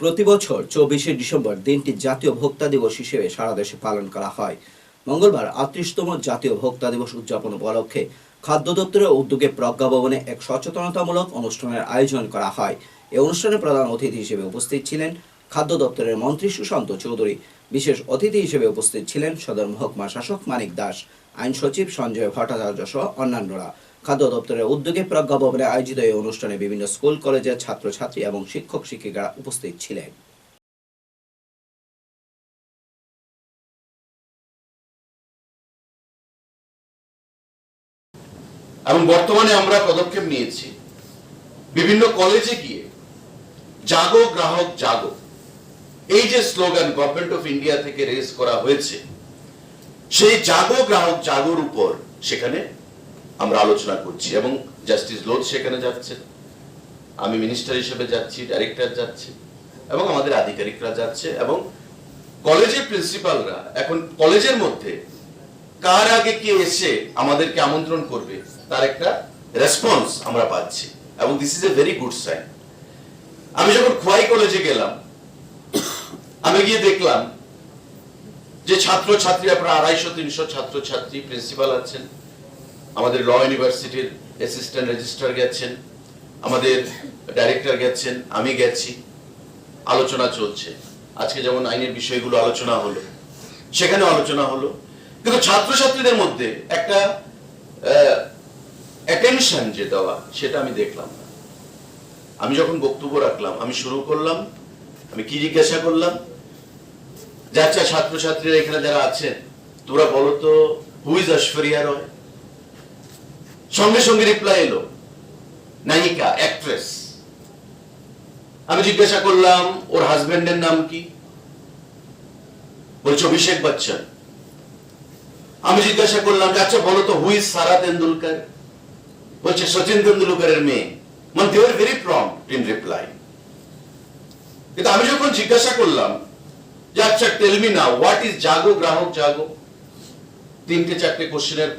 প্রতি বছর চব্বিশে ডিসেম্বর দিনটি জাতীয় ভোক্তা দিবস হিসেবে সারা দেশে পালন করা হয়। মঙ্গলবার আটত্রিশতম জাতীয় ভোক্তা দিবস উদযাপন উপলক্ষে খাদ্য দপ্তরের উদ্যোগে প্রজ্ঞা ভবনে এক সচেতনতামূলক অনুষ্ঠানের আয়োজন করা হয়। এই অনুষ্ঠানে প্রধান অতিথি হিসেবে উপস্থিত ছিলেন খাদ্য দপ্তরের মন্ত্রী সুশান্ত চৌধুরী, বিশেষ অতিথি হিসেবে উপস্থিত ছিলেন সদর মহকুমা শাসক মানিক দাস, আইন সচিব সঞ্জয় ভট্টাচার্য সহ অন্যান্যরা। খাদ্য দপ্তরের উদ্যোগে প্রজ্ঞা ভবনে আয়োজিত এই অনুষ্ঠানে বিভিন্ন স্কুল, কলেজের ছাত্রছাত্রী এবং শিক্ষক, শিক্ষিকারা উপস্থিত ছিলেন। এবং বর্তমানে আমরা পদক্ষেপ নিয়েছি। বিভিন্ন কলেজে গিয়ে, জাগো গ্রাহক, জাগো। এই যে স্লোগান গভর্নমেন্ট অফ ইন্ডিয়া থেকে রেজ করা হয়েছে, সেই জাগো গ্রাহক, জাগোর উপর সেখানে আমরা আলোচনা করছি এবং জাস্টিস লোধ সেখানে যাচ্ছে, আমি মিনিস্টার হিসেবে যাচ্ছি ডাইরেক্টর যাচ্ছে, এবং আমাদের আধিকারিকরা যাচ্ছে, এবং কলেজের প্রিন্সিপালরা, এখন কলেজের মধ্যে কার আগে কে এসে আমাদেরকে আমন্ত্রণ করবে, তার একটা রেসপন্স আমরা পাচ্ছি, এবং this is a very good sign আমি যখন খোয়াই কলেজে গেলাম, আমি গিয়ে দেখলাম যে ছাত্র ছাত্রীরা প্রায় আড়াইশো, তিনশো ছাত্র ছাত্রী প্রিন্সিপাল আছেন। আমাদের ল ইউনিভার্সিটির অ্যাসিস্ট্যান্ট রেজিস্ট্রার গেছেন, আমাদের ডাইরেক্টর গেছেন, আমি গেছি, আলোচনা চলছে। আজকে যেমন আইনের বিষয়গুলো আলোচনা হলো সেখানে আলোচনা হলো। কিন্তু ছাত্রছাত্রীদের মধ্যে একটা অ্যাটেনশন যে দেওয়া, সেটা আমি দেখলাম না। আমি যখন বক্তব্য রাখলাম, আমি শুরু করলাম, আমি কি জিজ্ঞাসা করলাম যে আচ্ছা ছাত্রছাত্রীরা এখানে যারা আছেন, তোমরা বলো তো হু ইজ ঐশ্বরিয়া রয় সঙ্গে সঙ্গে রিপ্লাই এলো। নায়িকা অ্যাক্ট্রেস আমি জিজ্ঞাসা করলাম, ওর হাজবেন্ডের নাম কি? বলছে, অভিষেক বচ্চন। আমি জিজ্ঞাসা করলাম আচ্ছা বলো তো হু ইজ সারা তেন্ডুলকার? বলছে, সচিন তেন্ডুলকারের মেয়ে। মানে they very prompt in reply কিন্তু আমি যখন জিজ্ঞাসা করলাম, যে আচ্ছা টেল মি না হোয়াট ইজ জাগো, গ্রাহক জাগো? তিনটে, চারটে কোশ্চেনের